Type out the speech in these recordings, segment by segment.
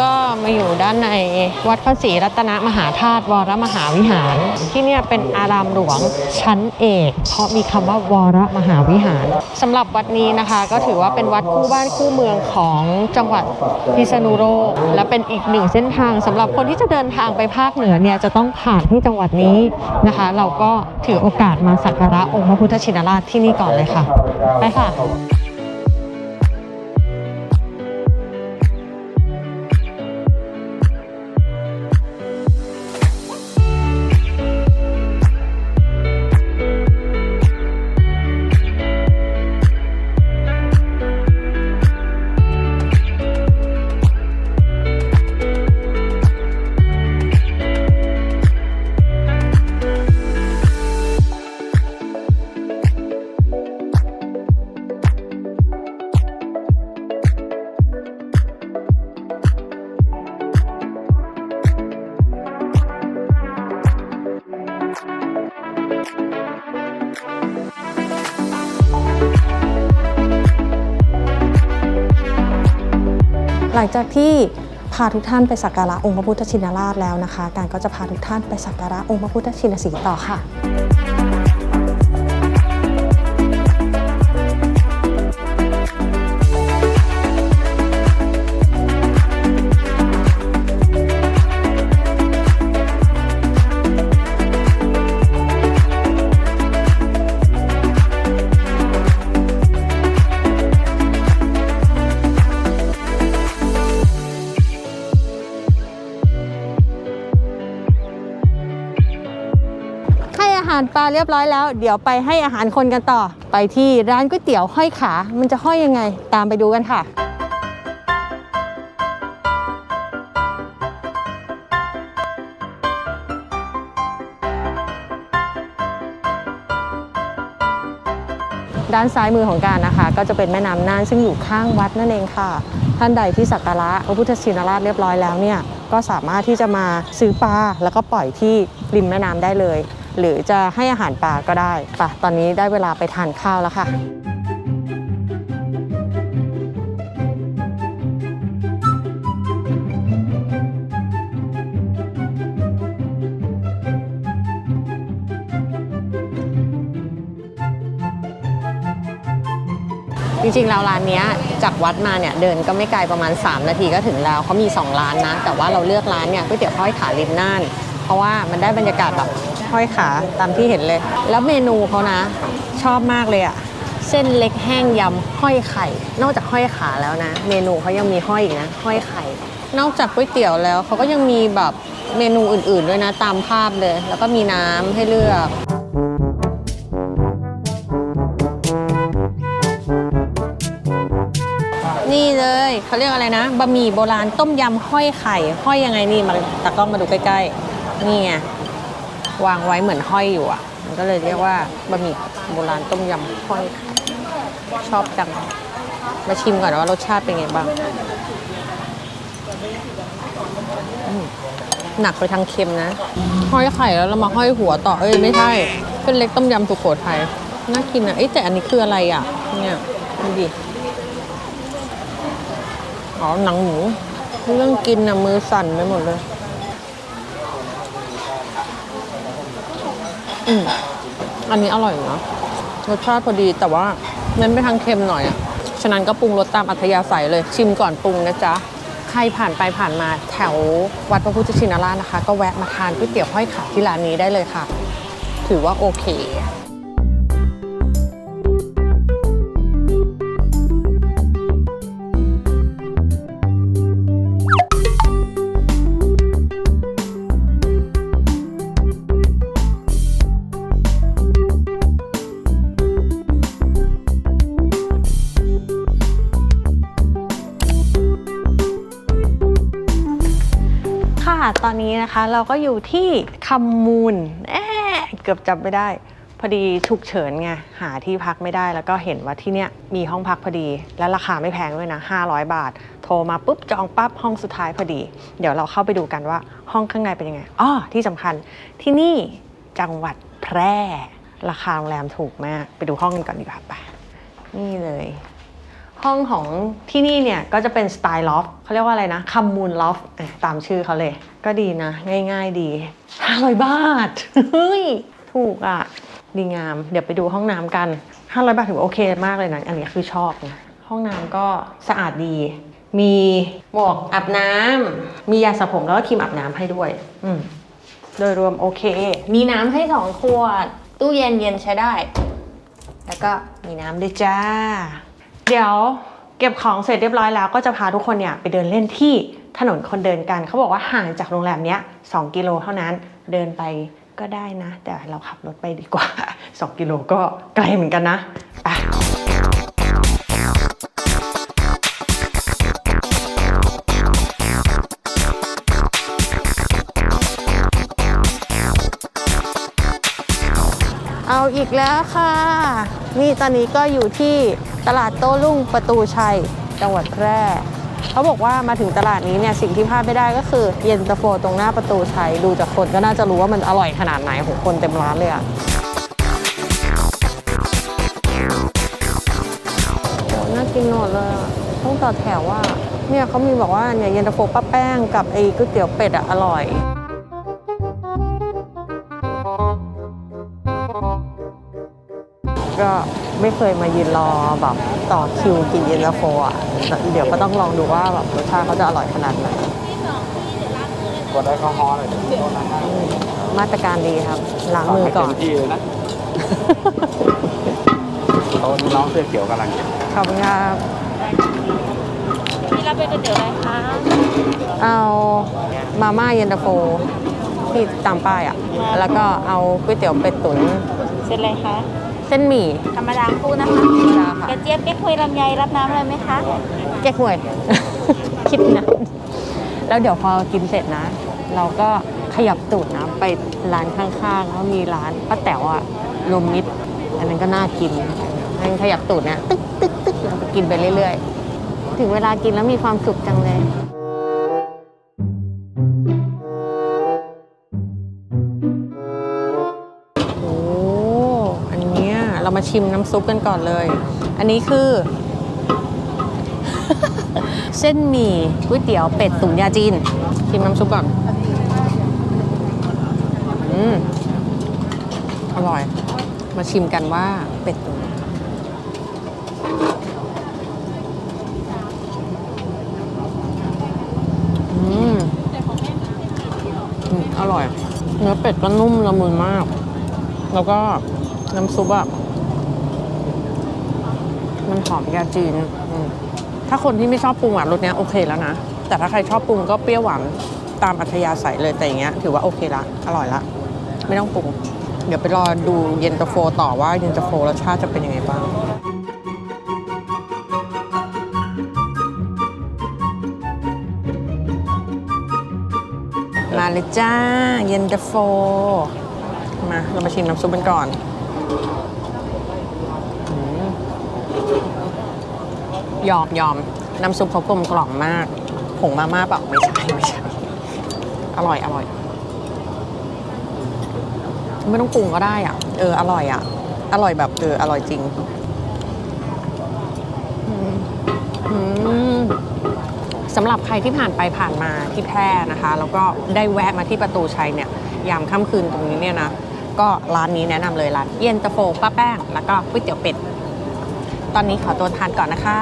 ก็มาอยู่ด้านในวัดพระศรีรัตนมหาธาตุวรมหาวิหาร ที่เนี่ยเป็นอารามหลวงชั้นเอก เพราะมีคำว่าวรมหาวิหารสำหรับวัดนี้นะคะ ก็ถือว่าเป็นวัดคู่บ้านคู่เมืองของจังหวัดพิษณุโลกและเป็นอีกหนึ่งเส้นทางสำหรับคนที่จะเดินทางไปภาคเหนือเนี่ยจะต้องผ่านที่จังหวัดนี้นะคะ เราก็ถือโอกาสมาสักการะองค์พระพุทธชินราชที่นี่ก่อนเลยค่ะ ไปค่ะ หลังจากที่พาทุกท่านไปสักการะองค์พระพุทธชินราชแล้วนะคะ การก็จะพาทุกท่านไปสักการะองค์พระพุทธชินสีต่อค่ะาหารปลาเรียบร้อยแล้ว เดี๋ยวไปให้อาหารคนกันต่อ ไปที่ร้านก๋วยเตี๋ยวห้อยขา มันจะห้อยยังไง ตามไปดูกันค่ะด้านซ้ายมือของการนะคะ ก็จะเป็นแม่น้ำน่านซึ่งอยู่ข้างวัดนั่นเองค่ะ ท่านใดที่สักการะพระพุทธชินราชเรียบร้อยแล้วเนี่ยก็สามารถที่จะมาซื้อปลาแล้วก็ปล่อยที่ริมแม่น้ำได้เลย หรือจะให้อาหารปลาก็ได้ปะตอนนี้ได้เวลาไปทานข้าวแล้วค่ะจริงๆแล้วร้านนี้จากวัดมาเนี่ยเดินก็ไม่ไกลประมาณ 3 นาทีก็ถึงแล้วเขามี 2 ร้านนะ แต่ว่าเราเลือกร้านเนี่ยก๋วยเตี๋ยวห้อยขาริมน่าน เพราะว่ามันได้บรรยากาศแบบห้อยขาตามที่เห็นเลย แล้วเมนูเขานะ ชอบมากเลยอะเส้นเล็กแห้งยำห้อยไข่ นอกจากห้อยขาแล้วนะ เมนูเขายังมีห้อยอีกนะ ห้อยไข่ นอกจากก๋วยเตี๋ยวแล้วเขาก็ยังมีแบบเมนูอื่นๆด้วยนะตามภาพเลย แล้วก็มีน้ำให้เลือกนี่เลยเขาเรียกอะไรนะบะหมี่โบราณต้มยำห้อยไข่ ห้อยยังไงนี่มาตากล้องมาดูใกล้ๆ นี่ไงวางไว้เหมือนห้อยอยู่อะ มันก็เลยเรียกว่าบะหมี่โบราณต้มยำห้อย ชอบจัง มาชิมก่อนว่ารสชาติเป็นไงบ้างหนักไปทางเค็มนะ ห้อยไข่แล้วเรามาห้อยหัวต่อ เอ้ยไม่ใช่ เป็นเล็กต้มยำสุโขทัย น่ากินนะเอ้ยแต่อันนี้คืออะไรอะ เนี่ยดูดิ อ๋อหนังหมู เรื่องกินนะมือสั่นไปหมดเลย อืมอันนี้อร่อยนะรสชาติพอดีแต่ว่าเน้นไปทางเค็มหน่อยอะฉะนั้นก็ปรุงรสตามอัธยาศัยเลย ชิมก่อนปรุงนะจ๊ะใครผ่านไปผ่านมาแถววัดพระพุทธชินราชนะคะ ก็แวะมาทานก๋วยเตี๋ยวห้อยขาที่ร้านนี้ได้เลยค่ะ ถือว่าโอเค ตอนนี้นะคะเราก็อยู่ที่คำมูลแอะเกือบจำไม่ได้ พอดีฉุกเฉินไงหาที่พักไม่ได้แล้วก็เห็นว่าที่เนี้ยมีห้องพักพอดี และราคาไม่แพงด้วยนะ 500 บาท โทรมาปุ๊บจองปั๊บห้องสุดท้ายพอดี เดี๋ยวเราเข้าไปดูกันว่าห้องข้างในเป็นยังไงอ้อที่สำคัญที่นี่จังหวัดแพร่ ราคาโรงแรมถูกมาก ไปดูห้องกันก่อนดีกว่าไปนี่เลย ห้องของที่นี่เนี่ยก็จะเป็นสไตล์ลอฟเขาเรียกว่าอะไรนะคัมมูนลอฟตามชื่อเขาเลย ก็ดีนะ ง่าย ๆ ดี 500 บาทเฮ้ยถูกอะ ดีงาม เดี๋ยวไปดูห้องน้ำกัน 500 บาทถือว่าโอเคมากเลยนะ อันนี้คือชอบนะห้องน้ำก็สะอาดดี มีหมวกอาบน้ำมียาสระผมแล้วก็ครีมอาบน้ำให้ด้วย อืมโดยรวมโอเค มีน้ำให้สองขวด ตู้เย็นเย็นใช้ได้ แล้วก็มีน้ำด้วยจ้า เดี๋ยวเก็บของเสร็จเรียบร้อยแล้วก็จะพาทุกคนเนี่ยไปเดินเล่นที่ถนนคนเดินกัน เขาบอกว่าห่างจากโรงแรมเนี้ย2กิโลเท่านั้นเดินไปก็ได้นะ แต่เราขับรถไปดีกว่า 2 กิโลก็ไกลเหมือนกันนะไปเอาอีกแล้วค่ะ นี่ตอนนี้ก็อยู่ที่ ตลาดโต้รุ่งประตูชัย จังหวัดแพร่เขาบอกว่ามาถึงตลาดนี้เนี่ยสิ่งที่พลาดไม่ได้ก็คือเย็นตาโฟตรงหน้าประตูชัย ดูจากคนก็น่าจะรู้ว่ามันอร่อยขนาดไหนของคนเต็มร้านเลยอะโอ้น่ากินหมดเลยอะต้องต่อแถวว่าเนี่ยเขามีบอกว่าเนี่ยเย็นตาโฟป้าแป้งกับไอ้ก๋วยเตี๋ยวเป็ดอะอร่อยก็ ไม่เคยมายืนรอแบบต่อคิวกินเย็นตาโฟอะเดี๋ยวก็ต้องลองดูว่าแบบรสชาติเขาจะอร่อยขนาดไหนกดแอลกอฮอล์หน่อยเดี๋ยวโดนนะมาตรการดีครับล้างมือก่อนเต็มที่เลยนะโต๊ะน้องเสื้อเขียวกำลังเก็บขอบคุณครับพี่รับเป็นก๋วยเตี๋ยวอะไรคะเอามาม่าเย็นตาโฟที่ตามป้ายอะ แล้วก็เอาก๋วยเตี๋ยวเป็ดตุ๋นเสร็จอะไรคะ เส้นหมี่ธรรมดาคู่นะคะธรรมดาค่ะกระเจี๊ยบเก๊กฮวยลำไยรับน้ำอะไรไหมคะแก้หวย คิดนะแล้วเดี๋ยวพอกินเสร็จนะ เราก็ขยับตูดนะไปร้านข้างๆเขามีร้านป้าแต๋วอะรวมมิตรอันนั้นก็น่ากินมันขยับตูดเนี่ยตึ๊กตึ๊กตึ๊กเราก็กินไปเรื่อยๆ ถึงเวลากินแล้วมีความสุขจังเลย ชิมน้ำซุปกันก่อนเลย อันนี้คือ เส้นหมี่ก๋วยเตี๋ยวเป็ดตุ๋นยาจีน ชิมน้ำซุปก่อนอืมอร่อย มาชิมกันว่าเป็ดตุ๋นอร่อย เนื้อเป็ดก็นุ่มละมุนมาก แล้วก็น้ำซุปอะันหอมยาจีน ถ้าคนที่ไม่ชอบปรุงอะรสเนี้ยโอเคแล้วนะ แต่ถ้าใครชอบปรุงก็เปรี้ยวหวานตามอัธยาศัยเลยแต่อย่างเงี้ยถือว่าโอเคละ อร่อยละ ไม่ต้องปรุง เดี๋ยวไปรอดูเย็นตาโฟต่อว่าเย็นตาโฟรสชาติจะเป็นยังไงบ้างมาเลยจ้า เย็นตาโฟ มา เรามาชิมน้ำซุปกันก่อนอืม ยอมยอมน้ำซุปเขากลมกล่อมมาก ผงมาม่าเปล่าไม่ใช่ไม่ใช่ อร่อยอร่อย ไม่ต้องปรุงก็ได้อะ เออ อร่อยอะ อร่อยแบบเอออร่อยจริงสำหรับใครที่ผ่านไปผ่านมาที่แพร่นะคะ แล้วก็ได้แวะมาที่ประตูชัยเนี่ย ยามค่ำคืนตรงนี้เนี่ยนะ ก็ร้านนี้แนะนำเลยร้านเย็นตาโฟป้าแป้ง แล้วก็ก๋วยเตี๋ยวเป็ด ตอนนี้ขอตัวทานก่อนนะคะ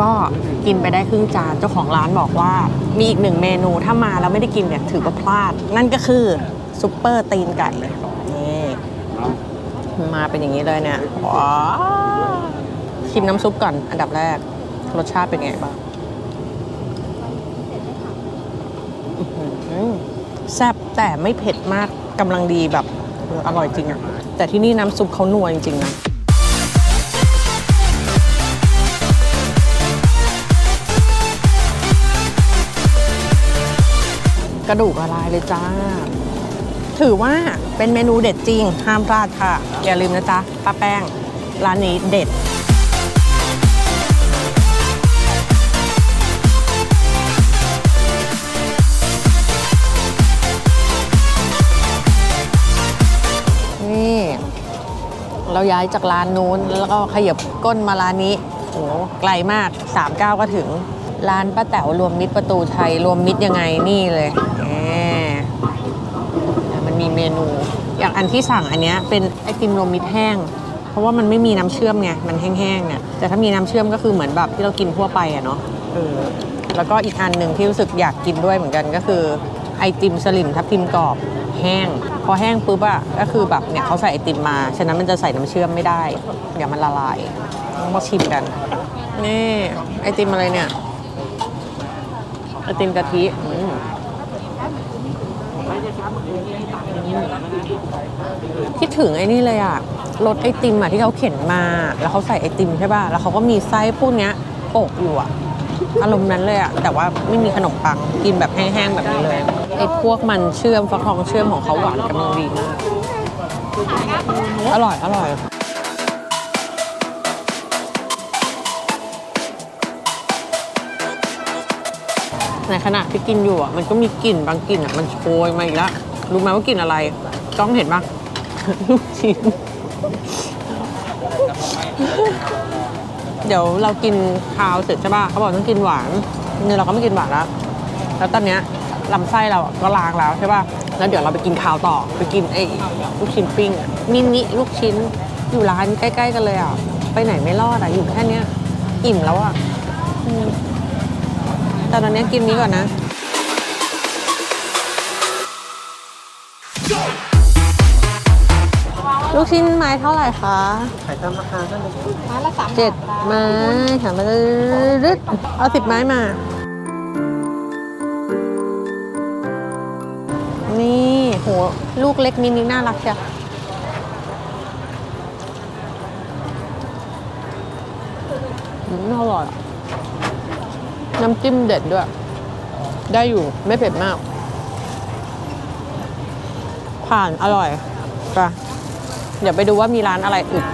ก็กินไปได้ครึ่งจานเจ้าของร้านบอกว่า มีอีกหนึ่งเมนูถ้ามาแล้วไม่ได้กินเนี่ยถือว่าพลาด นั่นก็คือซุปเปอร์ตีนไก่นี่มาเป็นอย่างนี้เลยเนี่ยว้าชิมน้ำซุปก่อนอันดับแรก รสชาติเป็นไงบ้างอื้อหือ แซ่บแต่ไม่เผ็ดมากกำลังดีแบบอออร่อยจริงอะแต่ที่นี่น้ำซุปเขานัวจริงๆนะกระดูกละลายเลยจ้า ถือว่าเป็นเมนูเด็ดจริง ห้ามพลาดค่ะ อย่าลืมนะจ๊ะป้าแป้ง ร้านนี้เด็ด เราย้ายจากร้านนู้น แล้วก็ขยับก้นมาร้านนี้โอ้ไกลมาก3ามก้าก็ถึง ร้านป้าแต๋วรวมมิตรประตูชัยรวมมิตรยังไงนี่เลยแหมมันมีเมนู อย่างอันที่สั่งอันเนี้ยเป็นไอติมรวมมิตรแห้ง เพราะว่ามันไม่มีน้ำเชื่อมไงมันแห้งๆเนี่ยแต่ถ้ามีน้ำเชื่อมก็คือเหมือนแบบที่เรากินทั่วไปอะเนาะเออแล้วก็อีกอันหนึ่งที่รู้สึกอยากกินด้วยเหมือนกันก็คือไอติมสลิมทับทิมกรอบ แห้ง พอแห้งปุ๊บอะก็คือแบบเนี่ยเขาใส่ไอติมมา ฉะนั้นมันจะใส่น้ำเชื่อมไม่ได้ เดี๋ยวมันละลายต้องมาชิมกัน นี่ไอติมอะไรเนี่ย ไอติมกะทิอืมคิดถึงไอ้นี่เลยอะรสไอติมอะที่เขาเข็นมา แล้วเขาใส่ไอติมใช่ป่ะ แล้วเขาก็มีไส้พวกเนี้ยโปะอยู่อะอารมณ์นั้นเลยอะแต่ว่าไม่มีขนมปัง กินแบบแห้งๆแบบนี้เลย ไอ้พวกมันเชื่อมฟักทองเชื่อมของเขาหวานกำลังดีมากอร่อย อร่อยในขณะที่กินอยู่อะมันก็มีกลิ่นบางกลิ่นอะมันโชยมาอีกแล้วรู้ไหมว่ากลิ่นอะไรกล้องเห็นปะลูกชิ้น เดี๋ยวเรากินข้าวเสร็จใช่ป่ะเขาบอกต้องกินหวานเนี่ยเราก็ไม่กินหวานแล้วแล้วตอนเนี้ย ลำไส้เราอะก็ล้างแล้วใช่ป่ะ แล้วเดี๋ยวเราไปกินข้าวต่อ ไปกินไอ้ลูกชิ้นปิ้งอะมินิลูกชิ้นอยู่ร้านใกล้ ๆ กันเลยอะ ไปไหนไม่รอดอะ อยู่แค่เนี้ย อิ่มแล้วอะอืมแต่ตอนนี้กินนี้ก่อนนะลูกชิ้นไม้เท่าไหร่คะขายตามราคานั่นเลยเจ็ดไม้ถามมาดึดเอาสิบไม้มา นี่โหลูกเล็กนิดนี้น่ารักจ้ะอืมอร่อย น้ำจิ้มเด็ดด้วย ได้อยู่ไม่เผ็ดมาก ผ่านอร่อยไปเดี๋ยวไปดูว่ามีร้านอะไรอีก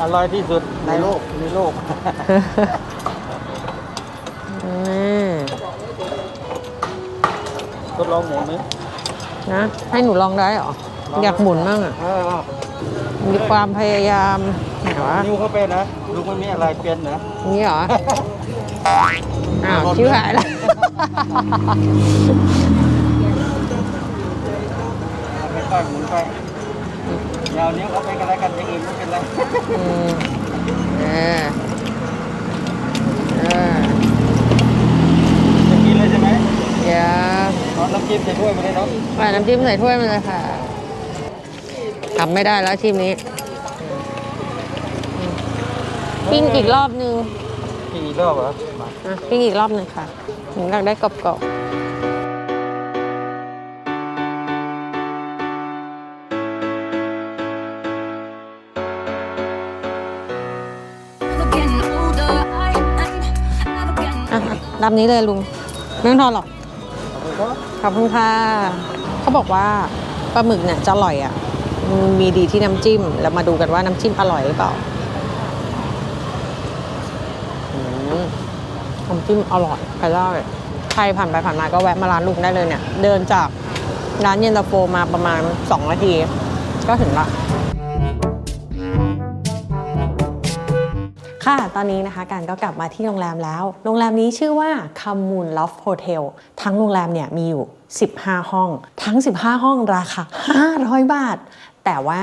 อร่อยที่สุดในโลกในโลก นี่ทดลองหมุนไหมนะ ให้หนูลองได้เหรอ อยากหมุนบ้างอะเออเอามีความพยายามไหนวะนิ้วเข้าไปนะลูกไม่มีอะไรเปลี่ยนนะนี่เหรอ อ้าวชิวหายแล้วค่อยๆหมุนไปอ ยาวนิ้วเข้าไปกันแล้วกันอย่างอื่นไม่เป็นไรอืมเออเออจะกินเลยใช่ไหมเดี๋ยวเอาน้ำจิ้มใส่ถ้วยมาเลยเนาะใส่น้ำจิ้มใส่ถ้วยมาเลยค่ะทำไม่ได้แล้วทีมนี้ ปิ้งอีกรอบนึงกี่รอบเหรอมาอะปิ้งอีกรอบหนึ่งค่ะหนูอยากได้กรอบๆ อะรับนี้เลยลุงไม่ต้องทอนหรอกขอบคุณค่ะเขาบอกว่าปลาหมึกเนี่ยจะอร่อยอะมีดีที่น้ำจิ้มแล้วมาดูกันว่าน้ำจิ้มอร่อยหรือเปล่าน้ำจิ้มอร่อยไปได้ใครผ่านไปผ่านมาก็แวะมาร้านลุงได้เลยเนี่ย เดินจากร้านเย็นตาโฟมาประมาณ 2 นาที ก็ถึงละ ค่ะ ตอนนี้นะคะการก็กลับมาที่โรงแรมแล้ว โรงแรมนี้ชื่อว่าคามูนลอฟโฮเทลทั้งโรงแรมเนี่ยมีอยู่ 15 ห้อง ทั้ง 15 ห้องราคา 500 บาท แต่ว่า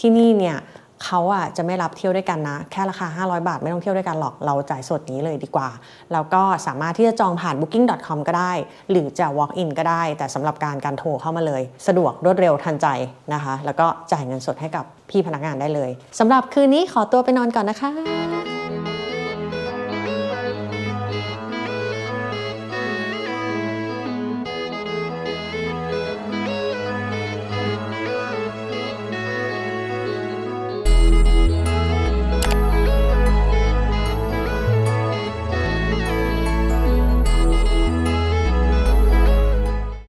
ที่นี่เนี่ยเขาอะจะไม่รับเที่ยวด้วยกันนะ แค่ราคา 500 บาทไม่ต้องเที่ยวด้วยกันหรอกเราจ่ายสดนี้เลยดีกว่า แล้วก็สามารถที่จะจองผ่าน booking.com ก็ได้ หรือจะ walk in ก็ได้ แต่สำหรับการการโทรเข้ามาเลย สะดวกรวดเร็วทันใจนะคะ แล้วก็จ่ายเงินสดให้กับพี่พนักงานได้เลยสำหรับคืนนี้ขอตัวไปนอนก่อนนะคะ